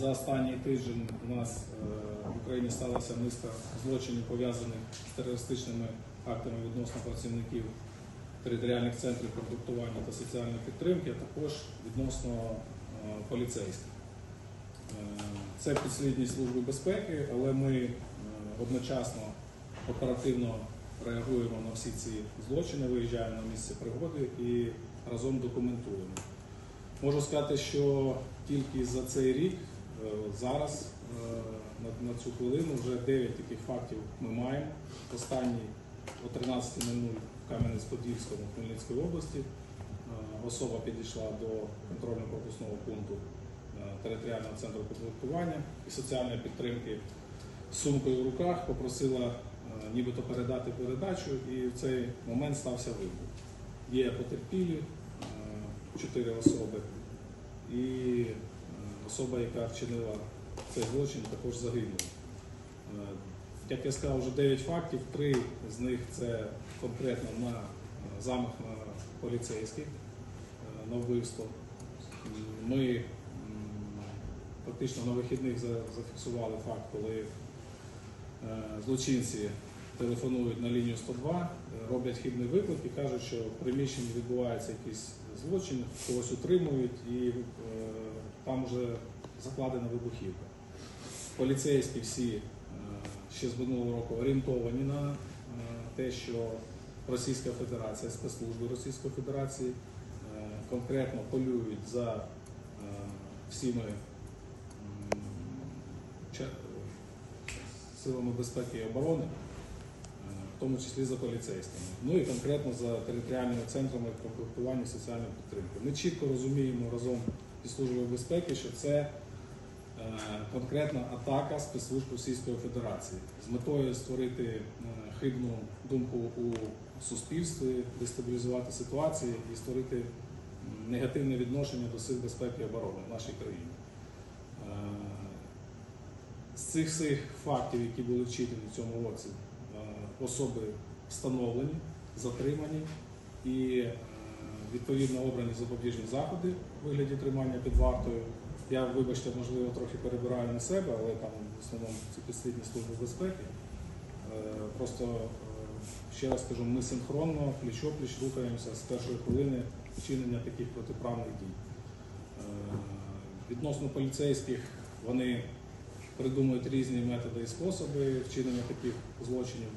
За останній тиждень у нас е, в Україні сталося низка злочинів пов'язаних з терористичними актами відносно працівників територіальних центрів комплектування та соціальної підтримки, а також відносно е, поліцейських. Е, Це підслідність Служби безпеки, але ми одночасно оперативно реагуємо на всі ці злочини, виїжджаємо на місце пригоди і разом документуємо. Можу сказати, що тільки за цей рік зараз е, на, цю хвилину вже 9 таких фактів ми маємо. Останній о 13.00 в Кам'янець-Подільському Хмельницької області е, особа підійшла до контрольно-пропускного пункту е, територіального центру комплектування і соціальної підтримки з сумкою в руках, попросила е, нібито передати передачу, і в цей момент стався вибух. Є потерпілі, е, чотири особи, і е, особа, яка вчинила цей злочин, також загинула. Е, Як я сказав, вже 9 фактів, три з них це конкретно на е, замах на поліцейських, е, на вбивство. Ми фактично на вихідних зафіксували факт, коли злочинці телефонують на лінію 102, е, роблять хибний виклик і кажуть, що в приміщенні відбувається якийсь злочин, когось утримують і е, там вже закладена вибухівка. Поліцейські всі е, ще з минулого року орієнтовані на е, те, що Російська Федерація, спецслужби Російської Федерації конкретно полюють за всіми силами безпеки і оборони, тому числі за поліцейськими. Ну і конкретно за територіальними центрами комплектування соціальної підтримки. Ми чітко розуміємо разом зі Службою безпеки, що це е, конкретна атака спецслужб Російської Федерації з метою створити е, хибну думку у суспільстві, дестабілізувати ситуацію і створити негативне відношення до сил безпеки і оборони в нашій країні. Е, З цих всіх фактів, які були вчинені в цьому році, особи встановлені, затримані і е, відповідно обрані запобіжні заходи у вигляді тримання під вартою. Я, вибачте, можливо, трохи перебираю на себе, але там в основному це підслідні служби безпеки. Е, Просто е, ще раз кажу, ми синхронно, пліч-опліч рухаємося з першої хвилини вчинення таких протиправних дій. Відносно поліцейських вони придумують різні методи і способи вчинення таких злочинів.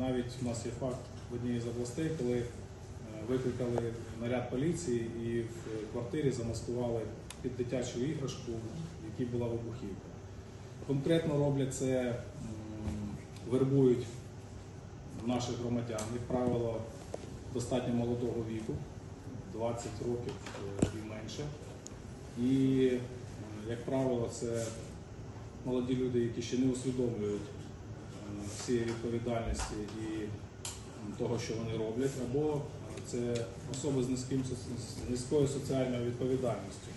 Навіть у нас є факт в одній з областей, коли е, викликали наряд поліції і в квартирі замаскували під дитячу іграшку, в якій була вибухівка. Конкретно роблять це, вербують наших громадян, як правило, достатньо молодого віку, 20 років е, і менше. І, як правило, це молоді люди, які ще не усвідомлюють всієї відповідальності і того, що вони роблять, або це особи з низьким низькою соціальною відповідальністю,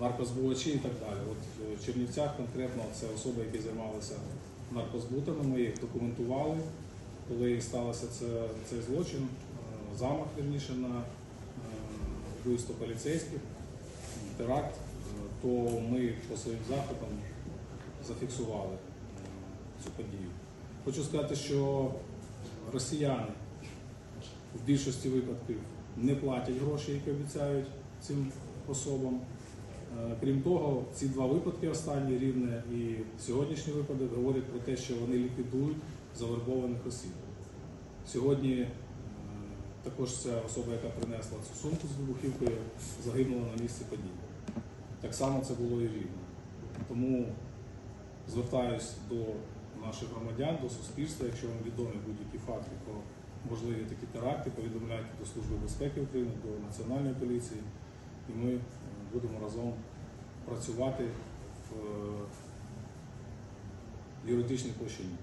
наркозбувачі і так далі. От е, в Чернівцях конкретно це особи, які займалися наркозбутами, ми їх документували, коли сталося це, цей злочин, е, замах вірніше на е, вбивство поліцейських, теракт, то ми по своїм заходам зафіксували цю подію. Хочу сказати, що росіяни в більшості випадків не платять гроші, які обіцяють цим особам. Е, Крім того, ці два випадки останні рівне і сьогоднішній випадок говорять про те, що вони ліквідують завербованих осіб. Сьогодні е, також ця особа, яка принесла цю сумку з вибухівкою, загинула на місці події. Так само це було і рівно. Тому звертаюсь до наших громадян, до суспільства, якщо вам відомі будь-які факти про можливі такі теракти, повідомляйте до Служби безпеки України, до Національної поліції, і ми е, будемо разом працювати в е, юридичній площині.